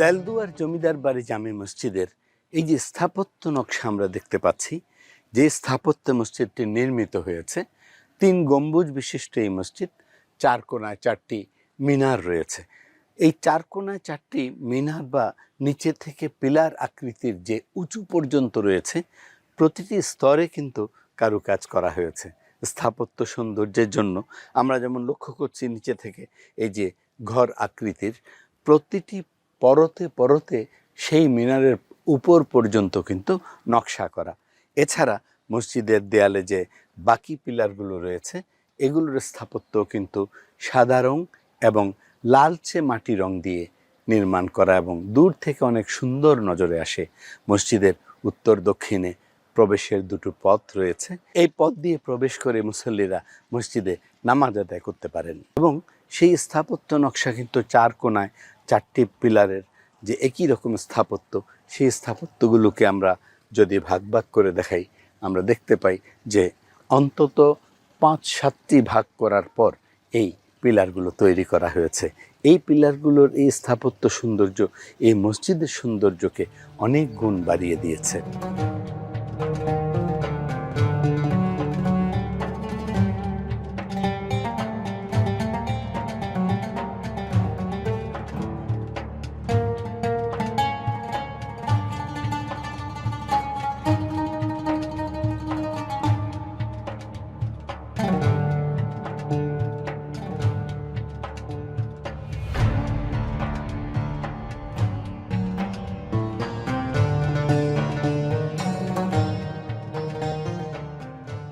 দেলদুয়ার জমিদার বাড়ি জামে মসজিদের এই যে স্থাপত্য নকশা আমরা দেখতে পাচ্ছি, যে স্থাপত্য মসজিদটি নির্মিত হয়েছে, তিন গম্বুজ বিশিষ্ট এই মসজিদ, চার কোনায় চারটি মিনার রয়েছে। এই চার কোনায় চারটি মিনার বা নিচে থেকে পিলার আকৃতির যে উঁচু পর্যন্ত রয়েছে, প্রতিটি স্তরে কিন্তু কারুকাজ করা হয়েছে স্থাপত্য সৌন্দর্যের জন্য। আমরা যেমন লক্ষ্য করছি নিচে থেকে এই যে ঘর আকৃতির, প্রতিটি পরতে পরতে সেই মিনারের উপর পর্যন্ত কিন্তু নকশা করা। এছাড়া মসজিদের দেয়ালে যে বাকি পিলারগুলো রয়েছে, এগুলোর স্থাপত্য কিন্তু সাদা রং এবং লালচে মাটি রং দিয়ে নির্মাণ করা এবং দূর থেকে অনেক সুন্দর নজরে আসে। মসজিদের উত্তর দক্ষিণে প্রবেশের দুটো পথ রয়েছে। এই পথ দিয়ে প্রবেশ করে মুসল্লিরা মসজিদে নামাজ আদায় করতে পারেন এবং সেই স্থাপত্য নকশা কিন্তু চার কোনায়, চারটি পিলারের যে একই রকম স্থাপত্য, সেই স্থাপত্যগুলোকে আমরা যদি ভাগ ভাগ করে দেখাই, আমরা দেখতে পাই যে অন্তত পাঁচ, সাতটি ভাগ করার পর এই পিলারগুলো তৈরি করা হয়েছে। এই পিলারগুলোর এই স্থাপত্য সৌন্দর্য, এই মসজিদের সৌন্দর্যকে অনেক গুণ বাড়িয়ে দিয়েছে।